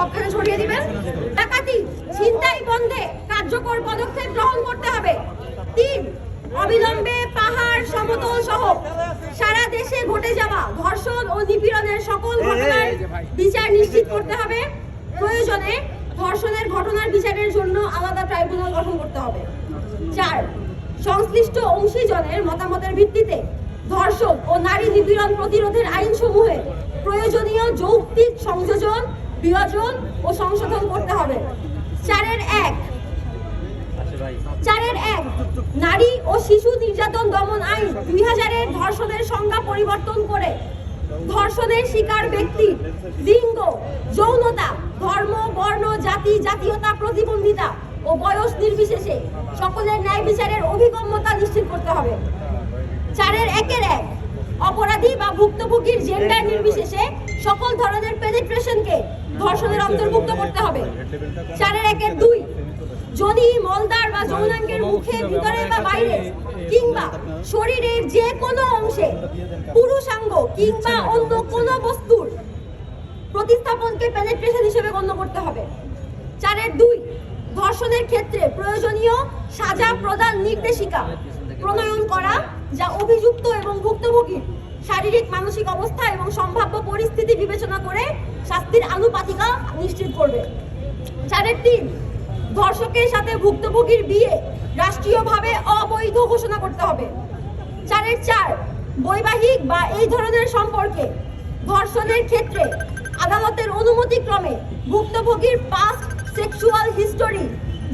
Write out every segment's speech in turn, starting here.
সবখানে ছড়িয়ে দিবেন? ডাকাতি ছিনতাই বন্ধে কার্যকর পদক্ষেপ গ্রহণ করতে হবে। তিন অবিলম্বে পাহাড় সমতল সহ সারা দেশে ঘটে যাওয়া ধর্ষণ ও নিপীড়নের সকল ঘটনার বিচার নিশ্চিত করতে হবে। প্রয়োজনে ধর্ষণের ঘটনার বিচারের জন্য আলাদা ট্রাইব্যুনাল গঠন করতে হবে। চার সংশ্লিষ্ট অংশীজনের মতামতের ভিত্তিতে ধর্ষণ ও নারী নিপীড়ন প্রতিরোধের আইনসমূহে প্রয়োজনীয় যৌক্তিক সংযোজন বিয়োজন ও সংশোধন করতে হবে। চারের এক। চারের এক, নারী ও শিশু নির্যাতন দমন আইন দুই হাজারের ধর্ষণের সংজ্ঞা পরিবর্তন করে। ধর্ষণের শিকার ব্যক্তি, লিঙ্গ, যৌনতা, ধর্ম, বর্ণ, জাতি, জাতীয়তা, প্রতিবন্ধিতা ও বয়স নির্বিশেষে সকলের ন্যায় বিচারের অভিগম্যতা নিশ্চিত করতে হবে। চারের একের এক, অপরাধী বা ভুক্তভোগীর জেন্ডার নির্বিশেষে সকল ধরনের পেনিট্রেশনকে ধর্ষণের অন্তর্ভুক্ত করতে হবে। চারের একের দুই, যদি মলদার বা যৌনাঙ্গের মুখে ভিতরে বা বাইরে, কিংবা শরীরের যে কোনো অংশে পুরুষাঙ্গ কিংবা অন্য কোনো বস্তুর প্রতিস্থাপনকে পেনিট্রেশন হিসেবে গণ্য করতে হবে। চারের দুই, ধর্ষণের ক্ষেত্রে প্রয়োজনীয় সাজা প্রদান নির্দেশিকা প্রণয়ন করা, যা অভিযুক্ত এবং ভুক্তভোগীর শারীরিক, মানসিক অবস্থা এবং সম্ভাব্য পরিস্থিতি বিবেচনা করে শাস্তির আনুপাতিকা নিশ্চিত করবে। চারের তিন, ধর্ষকের সাথে ভুক্তভোগীর বিয়ে রাষ্ট্রীয়ভাবে অবৈধ ঘোষণা করতে হবে। চারের চার, বৈবাহিক বা এই ধরনের সম্পর্কে ধর্ষণের ক্ষেত্রে আদালতের অনুমতিক্রমে ভুক্তভোগীর পাস্ট সেক্সুয়াল হিস্টোরি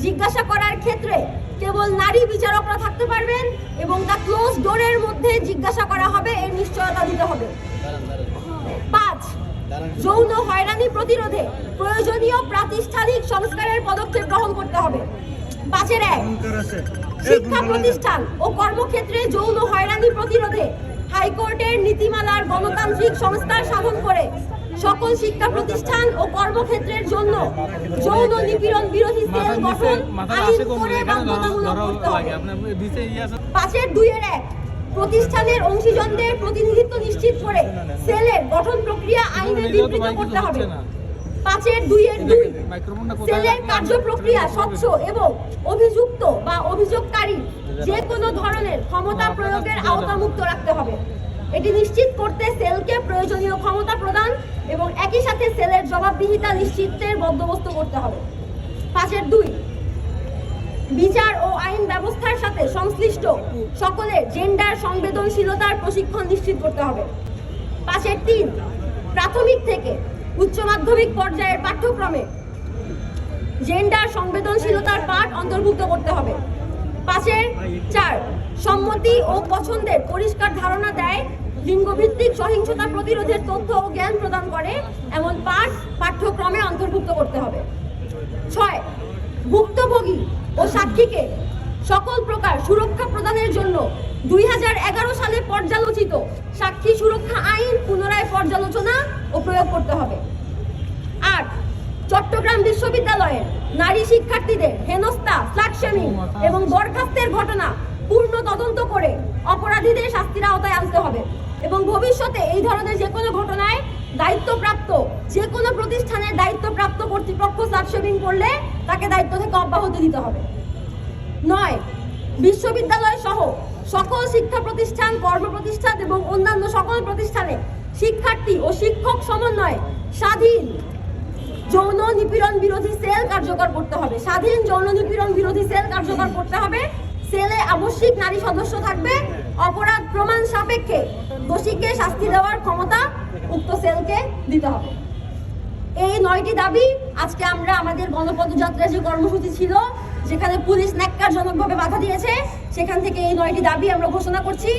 জিজ্ঞাসা করার ক্ষেত্রে কেবল নারী বিচারকরা থাকতে পারবেন এবং তা ক্লোজ ডোরের মধ্যে জিজ্ঞাসা করা হবে, এর নিশ্চয়তা দিতে হবে। পাঁচ, যৌন হয়রানি প্রতিরোধে প্রয়োজনীয় প্রাতিষ্ঠানিক সংস্কারের পদক্ষেপ গ্রহণ করতে হবে। পাঁচের এক, শিক্ষা প্রতিষ্ঠান ও কর্মক্ষেত্রে যৌন হয়রানি প্রতিরোধে হাইকোর্টের নীতিমালার গণতান্ত্রিক সংস্কার সাধন করে সকল শিক্ষা প্রতিষ্ঠান ও কর্মক্ষেত্রের জন্য যৌন নিপীড়ন বিরোধী সেল গঠন আইন করে বাধ্যতামূলক করতে হবে। পাঁচের দুইয়ের এক প্রতিষ্ঠানের অংশীজনদের প্রতিনিধিত্ব নিশ্চিত করে সেলের গঠন প্রক্রিয়া আইনে বিবৃত করতে হবে। পাঁচের দুইয়ের দুই সেলের কার্য প্রক্রিয়া স্বচ্ছ এবং অভিযুক্ত বা অভিযোগকারী যে কোনো ধরনের ক্ষমতা প্রয়োগের আওতামুক্ত রাখতে হবে। এটি নিশ্চিত করতে সেলকে এবং একই সাথে সেলের জবাবদিহিতা নিশ্চিতের বন্দোবস্ত করতে হবে। পাঁচের দুই, বিচার ও আইন ব্যবস্থার সাথে সংশ্লিষ্ট সকলের জেন্ডার সংবেদনশীলতার প্রশিক্ষণ নিশ্চিত করতে হবে। পাশের তিন, প্রাথমিক থেকে উচ্চ মাধ্যমিক পর্যায়ের পাঠ্যক্রমে জেন্ডার সংবেদনশীলতার পাঠ অন্তর্ভুক্ত করতে হবে। পাশের চার, সম্মতি ও পছন্দের পরিষ্কার ধারণা দেয় লিঙ্গভিত্তিক সহিংসতা প্রতিরোধের তথ্য ও জ্ঞান প্রদান করে, এমন পাঠ, পাঠ্যক্রমে অন্তর্ভুক্ত করতে হবে। ছয়, ভুক্তভোগী ও সাক্ষীকে সকল প্রকার সুরক্ষা প্রদানের জন্য দুই হাজার এগারো সালে পর্যালোচিত সাক্ষী সুরক্ষা আইন পুনরায় পর্যালোচনা ও প্রয়োগ করতে হবে। আট, চট্টগ্রাম বিশ্ববিদ্যালয়ের নারী শিক্ষার্থীদের হেনস্থা ফ্ল্যাগশেমিং এবং বরখাস্তের ঘটনা পূর্ণ তদন্ত করে অপরাধীদের শাস্তির আওতায় আনতে হবে। এবং ভবিষ্যতে এই ধরনের যে কোনো ঘটনায় দায়িত্বপ্রাপ্ত, যে কোনো প্রতিষ্ঠানের দায়িত্বপ্রাপ্ত কর্তৃপক্ষ ফ্ল্যাগশেমিং করলে তাকে দায়িত্ব থেকে অব্যাহতি দিতে হবে। নয়, বিশ্ববিদ্যালয় সহ সকল শিক্ষা প্রতিষ্ঠান, কর্ম প্রতিষ্ঠান এবং অন্যান্য সকল প্রতিষ্ঠানে শিক্ষার্থী ও শিক্ষক সমন্বয়ে স্বাধীন যৌন নিপীড়ন বিরোধী সেল কার্যকর করতে হবে। স্বাধীন যৌন নিপীড়ন বিরোধী সেল কার্যকর করতে হবে। সেলে আবশ্যিক নারী সদস্য থাকবে। অপরাধ প্রমাণ সাপেক্ষে দোষীকে শাস্তি দেওয়ার ক্ষমতা উক্ত সেলকে দিতে হবে। এই নয়টি দাবি আজকে আমরা আমাদের গণপদযাত্রা যে কর্মসূচি ছিল, যেখানে পুলিশ ন্যাক্কারজনকভাবে বাধা দিয়েছে, সেখান থেকে এই নয়টি দাবি আমরা ঘোষণা করছি।